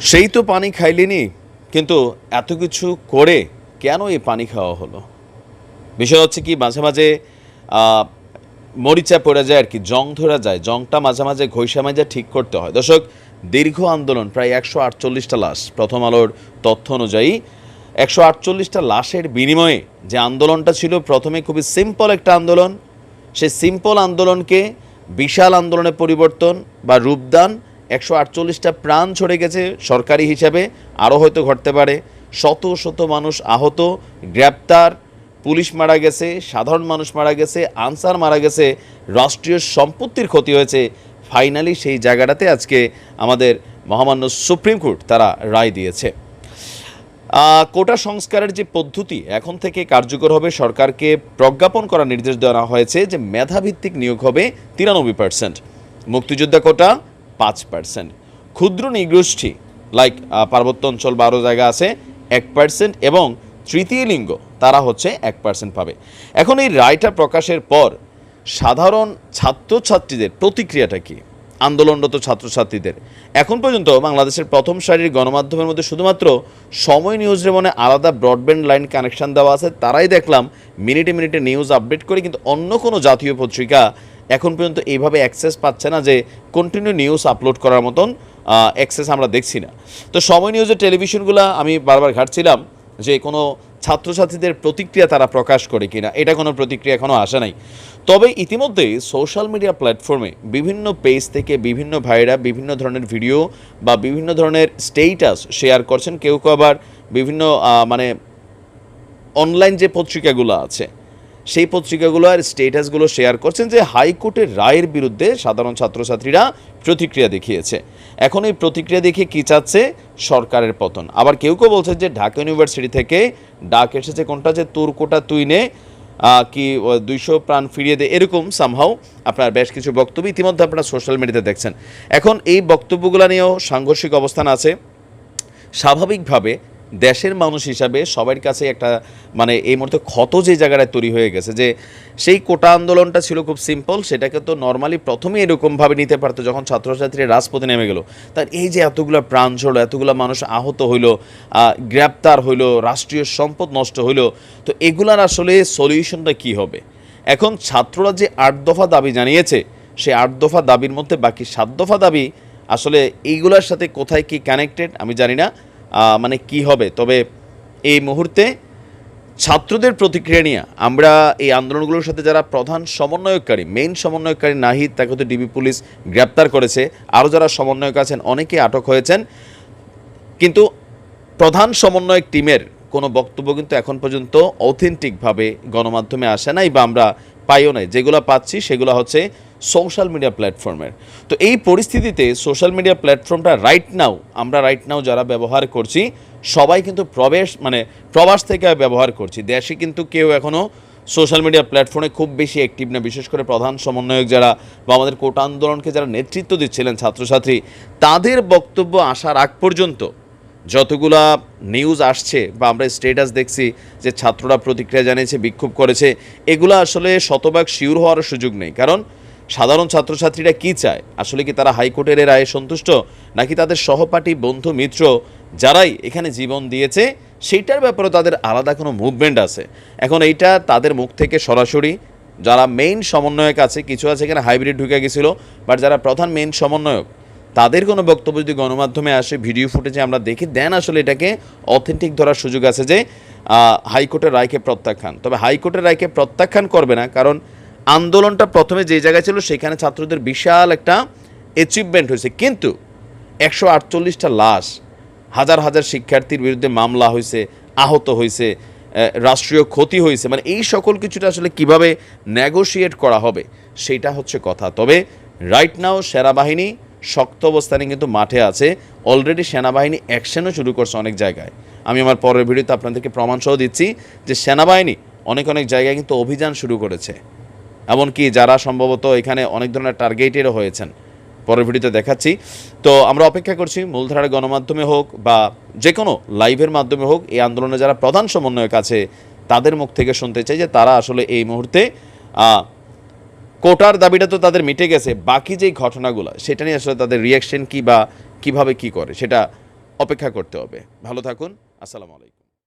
সেই তো পানি খাইলেনি, কিন্তু এত কিছু করে কেন এই পানি খাওয়া হলো? বিষয় হচ্ছে কি, মাঝে মাঝে মরিচা পড়ে যায় আর কি, জং ধরা যায়, জংটা মাঝে মাঝে ঘষা মাজা ঠিক করতে হয়। দর্শক, দীর্ঘ আন্দোলন, প্রায় একশো আটচল্লিশটা লাশ, প্রথম আলোর তথ্য অনুযায়ী, একশো আটচল্লিশটা লাশের বিনিময়ে যে আন্দোলনটা ছিল, প্রথমে খুবই সিম্পল একটা আন্দোলন। সেই সিম্পল আন্দোলনকে বিশাল আন্দোলনে পরিবর্তন বা রূপদান একশো আটচল্লিশটা প্রাণ ছড়ে গেছে সরকারি হিসাবে, আরও হয়তো ঘটতে পারে। শত শত মানুষ আহত, গ্রেপ্তার, পুলিশ মারা গেছে, সাধারণ মানুষ মারা গেছে, আনসার মারা গেছে, রাষ্ট্রীয় সম্পত্তির ক্ষতি হয়েছে। ফাইনালি সেই জায়গাটাতে আজকে আমাদের মহামান্য সুপ্রিম কোর্ট তারা রায় দিয়েছে। কোটা সংস্কারের যে পদ্ধতি এখন থেকে কার্যকর হবে, সরকারকে প্রজ্ঞাপন করার নির্দেশ দেওয়া হয়েছে যে মেধাভিত্তিক নিয়োগ হবে তিরানব্বই পার্সেন্ট মুক্তিযোদ্ধা কোটা পাঁচ পার্সেন্ট ক্ষুদ্র নিগোষ্ঠী লাইক পার্বত্য অঞ্চল বারো জায়গা আছে, এক পার্সেন্ট এবং তৃতীয় লিঙ্গ, তারা হচ্ছে এক পার্সেন্ট পাবে। এখন এই রায়টা প্রকাশের পর সাধারণ ছাত্রছাত্রীদের প্রতিক্রিয়াটা কি? আন্দোলনরত ছাত্রছাত্রীদের। এখন পর্যন্ত বাংলাদেশের প্রথম সারির গণমাধ্যমের মধ্যে শুধুমাত্র সময় নিউজ রেমনে আলাদা ব্রডব্যান্ড লাইন কানেকশন দেওয়া আছে, তারাই দেখলাম মিনিটে মিনিটে নিউজ আপডেট করে কিন্তু অন্য কোনো জাতীয় পত্রিকা এখন পর্যন্ত এইভাবে অ্যাক্সেস পাচ্ছে না যে কন্টিনিউ নিউজ আপলোড করার মতন অ্যাক্সেস আমরা দেখছি না। তো সময় নিউজের টেলিভিশনগুলো আমি বারবার ঘাটছিলাম যে কোনো ছাত্রছাত্রীদের প্রতিক্রিয়া তারা প্রকাশ করে কিনা, এটা কোনো প্রতিক্রিয়া এখনও আসে নাই। তবে ইতিমধ্যেই সোশ্যাল মিডিয়া প্ল্যাটফর্মে বিভিন্ন পেজ থেকে বিভিন্ন ভাইরা বিভিন্ন ধরনের ভিডিও বা বিভিন্ন ধরনের স্টেটাস শেয়ার করছেন, কেউ কেউ আবার বিভিন্ন মানে অনলাইন যে পত্রিকাগুলো আছে সেই পত্রিকাগুলো আর স্টেটাসগুলো শেয়ার করছেন যে হাইকোর্টের রায়ের বিরুদ্ধে সাধারণ ছাত্রছাত্রীরা প্রতিক্রিয়া দেখিয়েছে। এখন এই প্রতিক্রিয়া দেখিয়ে কী চাচ্ছে? সরকারের পতন। আবার কেউ কেউ বলছে যে ঢাকা ইউনিভার্সিটি থেকে ডাক এসেছে কোনটা যে তোর কোটা তুই নে কি দুইশো প্রাণ ফিরিয়ে দেয় এরকম সামহাও আপনার বেশ কিছু বক্তব্য ইতিমধ্যে আপনারা সোশ্যাল মিডিয়াতে দেখছেন। এখন এই বক্তব্যগুলো নিয়েও সাংঘর্ষিক অবস্থান আছে। স্বাভাবিকভাবে দেশের মানুষ হিসাবে সবার কাছে একটা মানে এই মুহূর্তে ক্ষত যে জায়গাটায় তৈরি হয়ে গেছে, যে সেই কোটা আন্দোলনটা ছিল খুব সিম্পল সেটাকে তো নর্মালি প্রথমেই এরকমভাবে নিতে পারতো যখন ছাত্রছাত্রীরা রাজপথে নেমে গেল। তার এই যে এতগুলো প্রাণ ঝরলো, এতগুলো মানুষ আহত হইল গ্রেপ্তার হইল, রাষ্ট্রীয় সম্পদ নষ্ট হইল, তো এগুলার আসলে সলিউশনটা কি হবে? এখন ছাত্ররা যে আট দফা দাবি জানিয়েছে সেই আট দফা দাবির মধ্যে বাকি সাত দফা দাবি আসলে এইগুলোর সাথে কোথায় কি কানেক্টেড আমি জানি না। মানে কি হবে? তবে এই মুহূর্তে ছাত্রদের প্রতিক্রিয়া নিয়ে আমরা এই আন্দোলনগুলোর সাথে যারা প্রধান সমন্বয়কারী মেইন সমন্বয়কারী নাহিদ, তাকে তো ডিবি পুলিশ গ্রেপ্তার করেছে। আরও যারা সমন্বয়ক আছেন অনেকে আটক হয়েছেন। কিন্তু প্রধান সমন্বয়ক টিমের কোনো বক্তব্য কিন্তু এখন পর্যন্ত অথেন্টিকভাবে গণমাধ্যমে আসে নাই বা আমরা পাইও নাই। যেগুলো পাচ্ছি, সেগুলো হচ্ছে সোশ্যাল মিডিয়া প্ল্যাটফর্মের তো এই পরিস্থিতিতে সোশ্যাল মিডিয়া প্ল্যাটফর্মটা রাইট নাও আমরা রাইট নাও যারা ব্যবহার করছি, সবাই কিন্তু প্রবেশ মানে প্রবাস থেকে ব্যবহার করছি। দেশে কিন্তু কেউ এখনও সোশ্যাল মিডিয়া প্ল্যাটফর্মে খুব বেশি অ্যাক্টিভ না। বিশেষ করে প্রধান সমন্বয়ক যারা বা আমাদের কোটা আন্দোলনকে যারা নেতৃত্ব দিচ্ছিলেন ছাত্রছাত্রী, তাদের বক্তব্য আসার আগ পর্যন্ত যতগুলা নিউজ আসছে বা আমরা স্টেটাস দেখছি যে ছাত্ররা প্রতিক্রিয়া জানিয়েছে, বিক্ষোভ করেছে, এগুলো আসলে শতভাগ শিওর হওয়ার সুযোগ নেই। কারণ সাধারণ ছাত্রছাত্রীরা কি চায়? আসলে কি তারা হাইকোর্টের এ রায়ে সন্তুষ্ট? নাকি তাদের সহপাঠী বন্ধু মিত্র যারাই এখানে জীবন দিয়েছে, সেইটার ব্যাপারে তাদের আলাদা কোনো মুভমেন্ট আছে? এখন এইটা তাদের মুখ থেকে সরাসরি, যারা মেইন সমন্বয়ক আছে, কিছু আছে এখানে হাইব্রিড ঢুকে গেছিল বাট যারা প্রধান মেইন সমন্বয়ক, তাদের কোনো বক্তব্য যদি গণমাধ্যমে আসে ভিডিও ফুটেজে আমরা দেখি দেন আসলে এটাকে অথেন্টিক ধরার সুযোগ আছে যে হাইকোর্টের রায়কে প্রত্যাখ্যান। তবে হাইকোর্টের রায়কে প্রত্যাখ্যান করবে না, কারণ আন্দোলনটা প্রথমে যে জায়গায় ছিল, সেখানে ছাত্রদের বিশাল একটা অ্যাচিভমেন্ট হয়েছে। কিন্তু একশো আটচল্লিশটা লাশ, হাজার হাজার শিক্ষার্থীর বিরুদ্ধে মামলা হয়েছে, আহত হয়েছে রাষ্ট্রীয় ক্ষতি হয়েছে। মানে এই সকল কিছুটা আসলে কীভাবে নেগোশিয়েট করা হবে, সেটা হচ্ছে কথা। তবে রাইট নাও সেনাবাহিনী শক্ত অবস্থানে কিন্তু মাঠে আছে। অলরেডি সেনাবাহিনী অ্যাকশনও শুরু করছে অনেক জায়গায়। আমি আমার পরের ভিডিওতে আপনাদেরকে প্রমাণ সহ দিচ্ছি যে সেনাবাহিনী অনেক অনেক জায়গায় কিন্তু অভিযান শুরু করেছে। এমনকি যারা সম্ভবত এখানে অনেক ধরনের টার্গেটেরও হয়েছেন। পরের ভিডিওতে দেখাচ্ছি। তো আমরা অপেক্ষা করছি মূলধারার গণমাধ্যমে হোক বা যে কোনো লাইভের মাধ্যমে হোক, এই আন্দোলনে যারা প্রধান সমন্বয়ক আছে, তাদের মুখ থেকে শুনতে চাই যে তারা আসলে এই মুহূর্তে কোটার দাবিটা তো তাদের মিটে গেছে। বাকি যেই ঘটনাগুলো, সেটা নিয়ে আসলে তাদের রিয়াকশন কী বা কীভাবে কি করে, সেটা অপেক্ষা করতে হবে। ভালো থাকুন। আসসালামু আলাইকুম।